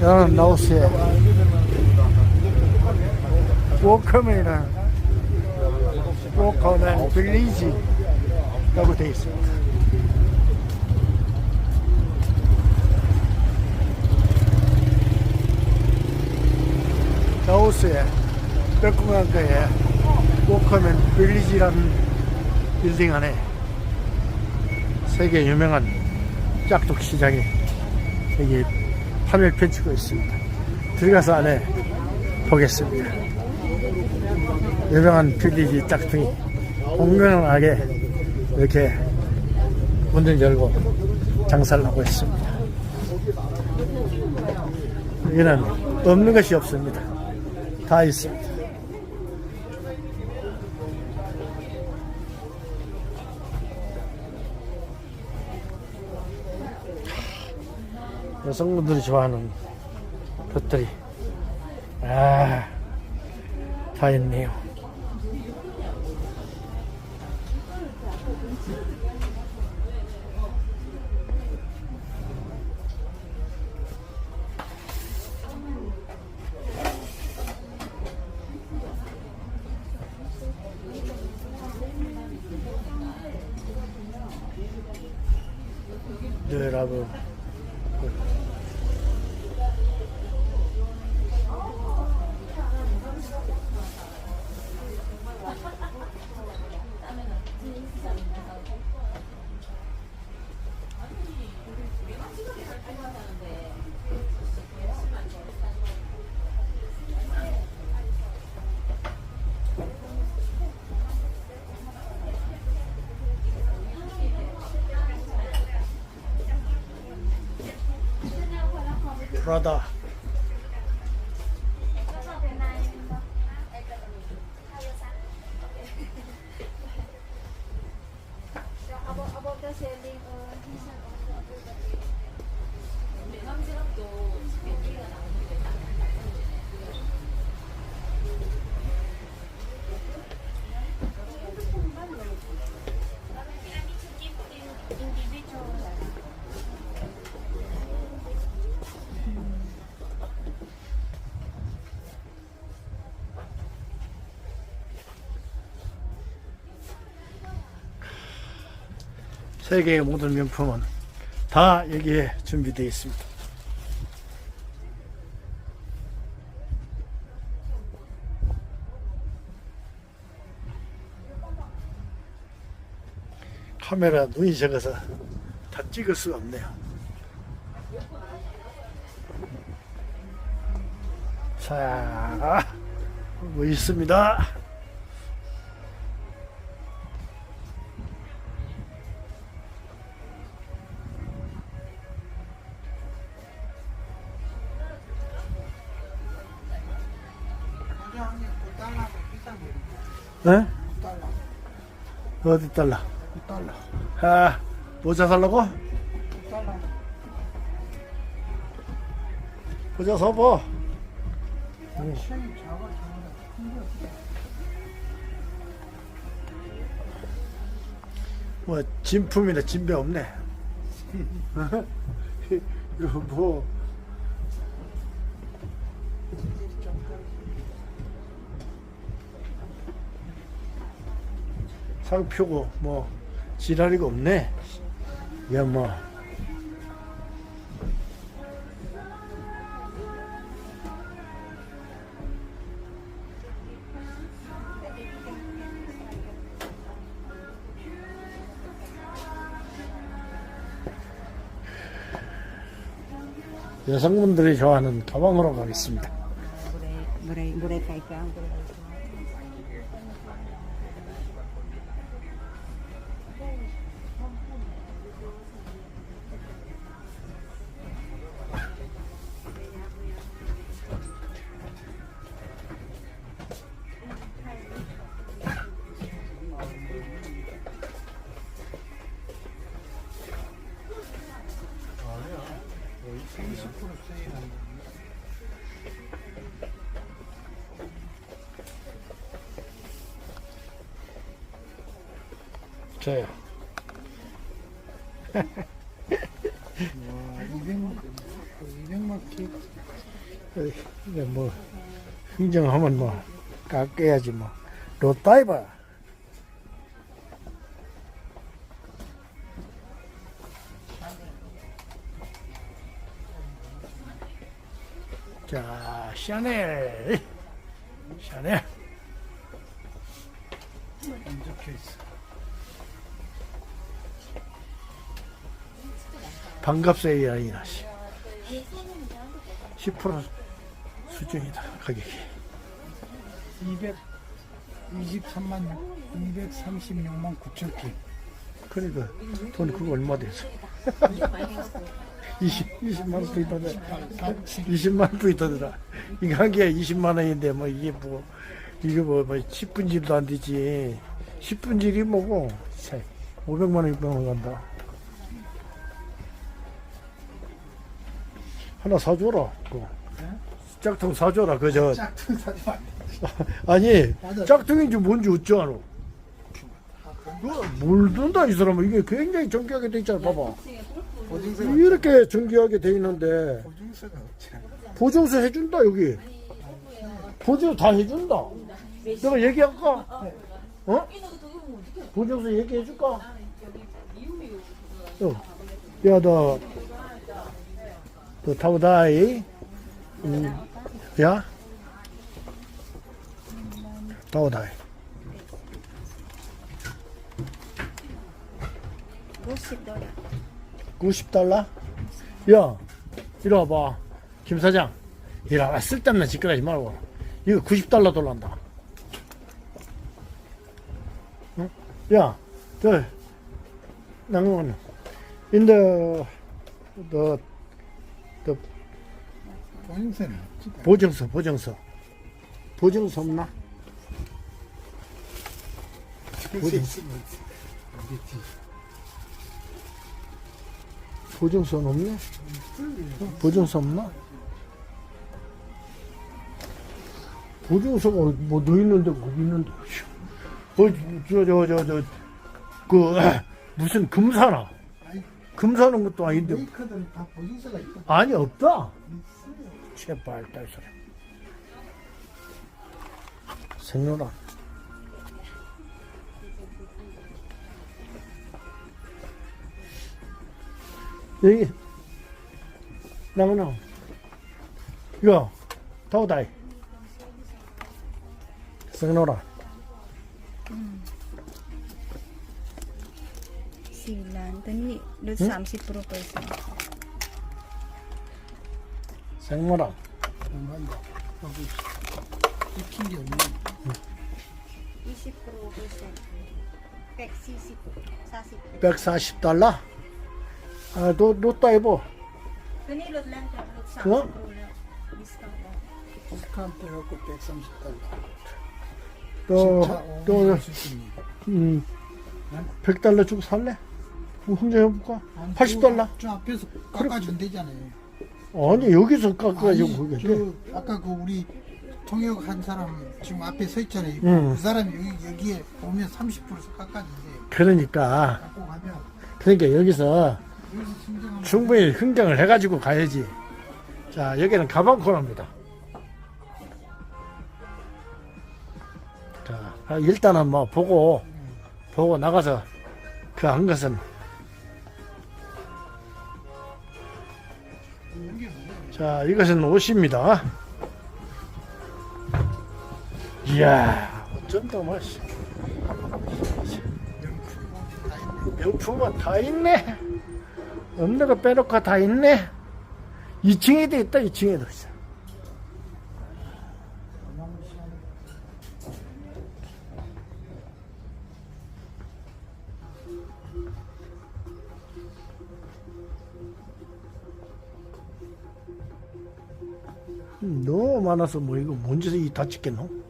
여는 나우스에 워커맨이랑 워커맨 빌리지라고 되어 있습니다. 라오스의 백공항가에 워커맨 빌리지라는 빌딩 안에 세계 유명한 짝둑 시장이 여기 판을 펼치고 있습니다. 들어가서 안에 보겠습니다. 유명한 빌리지 짝퉁이 공평하게 이렇게 문을 열고 장사를 하고 있습니다. 여기는 없는 것이 없습니다. 다 있습니다. 여성분들이 좋아하는 것들이 아, 다 있네요. 프라 다 About, about the selling 세계의 모든 명품은 다 여기에 준비되어 있습니다. 카메라 눈이 적어서 다 찍을 수가 없네요. 자, 뭐 있습니다. 네? 어디 달라? 달러. 아, 모자 살라고? 달러. 모자 작아, 작아. 뭐 진품이나 진배 없네. 이거 뭐 상표고 뭐 지랄이가 없네. 야 뭐. 여성분들이 좋아하는 가방으로 가겠습니다. Muray, muray kay ka. 저요. 와, 200만, 200만 키. 뭐 흥정하면 뭐 깎아야지 뭐 롯다이버 자 샤넬 샤넬 안 적혀 있어. 반갑세요 아이나 씨. 10% 수준이다 가격이 223만 236만 9천 키. 그러니까 돈 그거 얼마 돼서 20, 20만 원 부이 더 들어 20만 원 부이 더 들어 이거 한 개에 20만 원인데 뭐 이게 뭐 이거 뭐, 뭐 10분 질도 안 되지. 10분 질이 뭐고? 500만 원 600만 원 간다. 하나 사줘라 그거. 짝퉁 사줘라 그저 짝퉁 마. 아니. 짝퉁인지 뭔지 어찌 알아 모른다 이 사람은. 이게 굉장히 정교하게 돼 있잖아 봐봐 보증서가 이렇게 정교하게 돼 있는데 보증서가 없잖아. 보증서 해준다 여기 보증서 다 해준다 내가 얘기할까? 어? 보증서 얘기해줄까? 어. 야 너 너 타오다이 음, 야 타오다이 50달러. 90달러? 야, 이리 와봐. 김 사장. 이리 와봐. 쓸데없는 짓거리 하지 말고. 이거 90달러 돌란다. 응? 야, 저, 낭만. In the, the, the 보증서는 없지. 보증서, 보증서. 보증서 없나? 보증서. 보증서는 없네? 어? 보증서 없나? 보증서가 뭐너 있는데 거기 있는데 어, 저저 저저그 무슨 금사나 금사는 것도 아닌데 메이커들은 다 보증서가 있다. 아니 없다 제발 딸 소리 생노라 여기 나무나 이거 타오다이 생노라 Silan. Tani, doon Hmm? 30% peso. 생노라 공간다. 여기 익힌 게 없네. 20% peso. 140. 40. 140달러 아, 너, 30%. 디스카운트 해갖고 130달러. 또, 또. 음, 100달러 주고 살래? 뭐 흥정해볼까? 80달러? 저 앞에서 깎아준 대잖아요. 아니, 여기서 깎아가지고 아니, 그게. 저 아까 그 우리 통역 한 사람 지금 앞에 서 있잖아요. 응. 그 사람이 여기 여기에 보면 30%서 깎아준대요. 그러니까, 갖고 가면 그러니까 여기서 충분히 흥정을 해가지고 가야지. 자, 여기는 가방 코너입니다. 자, 아, 일단은 뭐 보고, 보고 나가서 그 한 것은? 자, 이것은 옷입니다. 이야, 어쩐다, 맛이. 명품은 다 있네. 거 빼놓고 다 있네. 2층에도 있다, 2층에도 있어. 음, 너무 많아서 뭐 이거 뭔 짓을 다 찍겠노?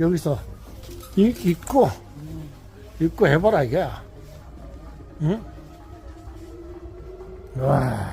여기서 이, 입고 입고 해봐라 이게. 응? 와.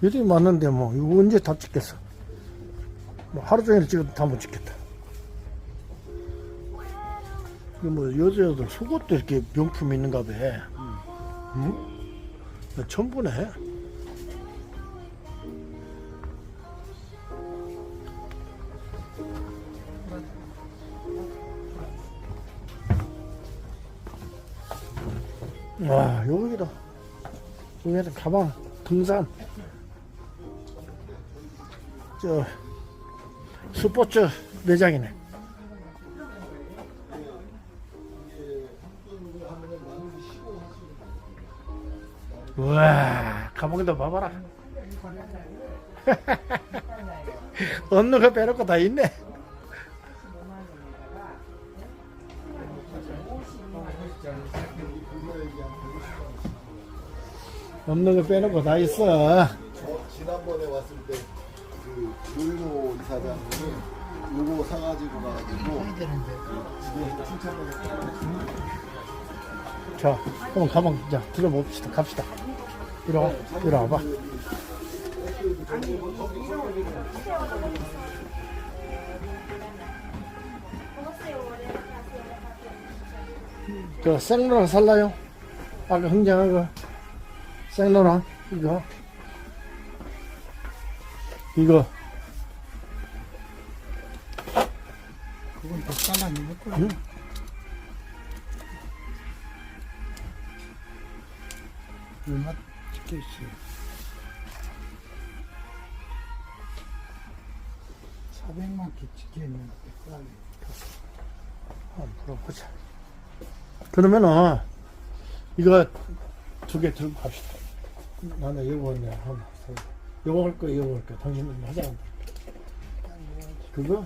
이렇게 많은데 뭐 이거 언제 다 찍겠어? 뭐 하루 종일 찍어도 다 못 찍겠다. 뭐 여자들 속옷도 이렇게 명품 있는가 봐. 응? 나 처음 보네 여기다. 여기다 가방 등산. 저 스포츠 매장이네. 우와 가방도 봐봐라. 거 빼놓고 다 있네 없는 거 빼놓고 다 있어 지난번에 왔을 때그 노인호 이사장님이 요거 사가지고 가가지고 집에 칭찬받았어요. 자, 그럼 가방 자 들어봅시다. 갑시다. 이리 와, 이리 와봐. 저 생로랑 살라요? 아까 흥정한 거 생로랑 이거 이거 그건 100달러 넘을 거야. 응? 얼마 찍혀있어. 400만 개 찍혀있는 100달러. 한번 물어보자. 그러면은 이거 두 개 들고 갑시다. 나는 이거 한번 사- 이거 할 거야, 이거 할 거야. 당신은 하자. 그거?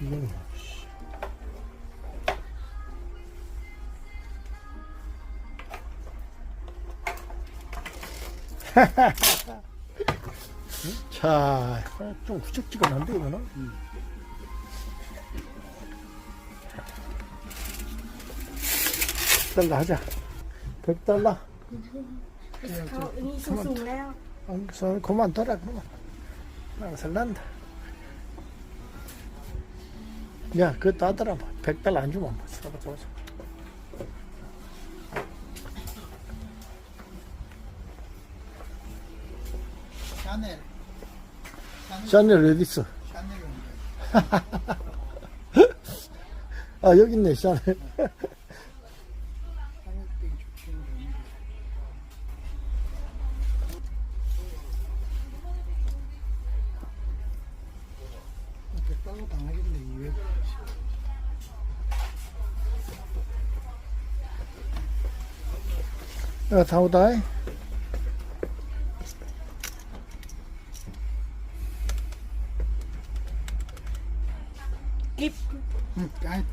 이거는 뭐, 씨. 자, 좀 후적지근한데 이거는. 달러 하자. 100달러. Ini susu leo. 선 그만 둬라 그만. 낭설난다. 야, 그것도 하더라. 100달러 안 주면 뭐. 써봐, 써봐, 써봐. 샤넬. 샤넬 어디 있어? 아, 여기 있네, 샤넬. 야, 아이,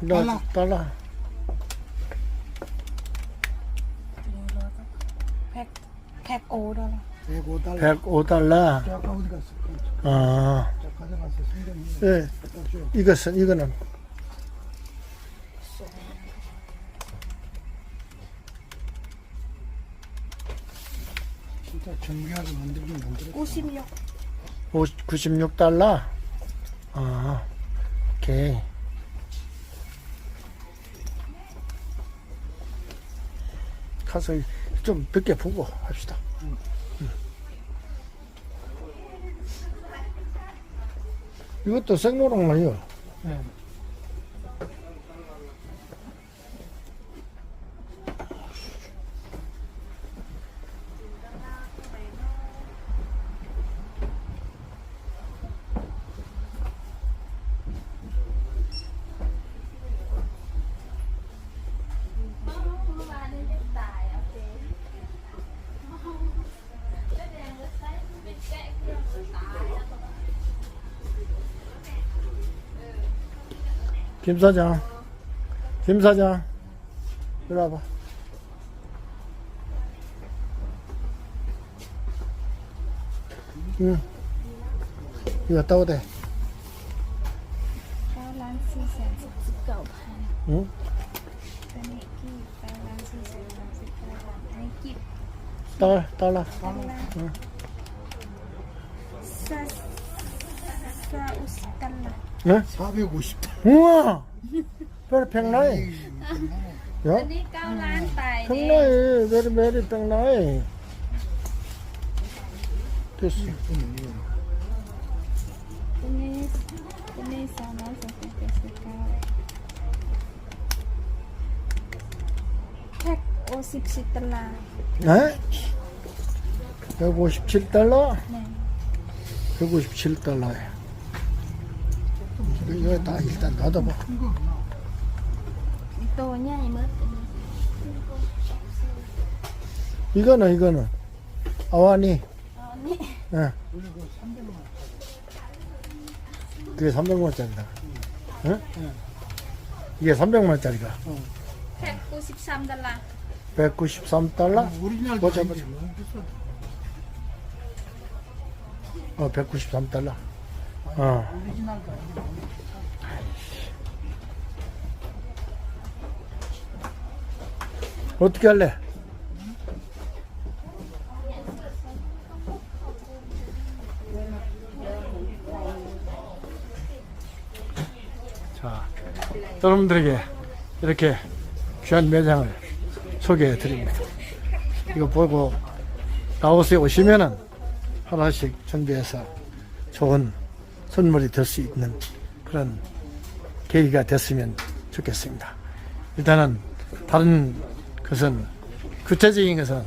나 달라. 백, 105달라, 105달러. 105달러. 아까 어디 갔어? 아. 가져갔어. 예. 이것은 이거는 진짜 정교하게 만들긴 만들었어. 56. 96달러? 아, 오케이. 가서 좀몇개 보고 합시다. 응. 이것도 생로랑만요. 네. 김 사장 김 사장 이리 와봐 응 이거 따오대 응? 딸, 딸라. 응. 450달러. 달러 ดอลลาร์ซาซาอุสตัลลาร์ 네? 450 우와 베리 백나이 ตัว 야 นี้เก้าล้านไปเด้ 백나이 베리 베리 백나이 됐어 ตัวนี้ตัวนี้สามร้อยสองสิบเจ็ดสิบเก้าแพ็คโอสิบสิบตลาด 네? 157달러? เนี่ย 157달러에 이거 다 일단 놔둬봐. 또 오냐 이모? 이거는 이거는 아와니. 아니. 예. 그게 300만 원짜리다. 응? 이게 300만 원짜리가. 193달러. 193달러? 우리나라 보자 보자. 어, 193달러. 어. 오리지널 뭐 어떻게 할래? 자, 여러분들에게 이렇게 귀한 매장을 소개해 드립니다. 이거 보고 라오스에 오시면은 하나씩 준비해서 좋은 선물이 될 수 있는 그런 계기가 됐으면 좋겠습니다. 일단은 다른 것은 구체적인 것은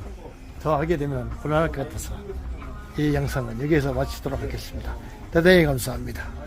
더 하게 되면 곤란할 것 같아서 이 영상은 여기에서 마치도록 하겠습니다. 대단히 감사합니다.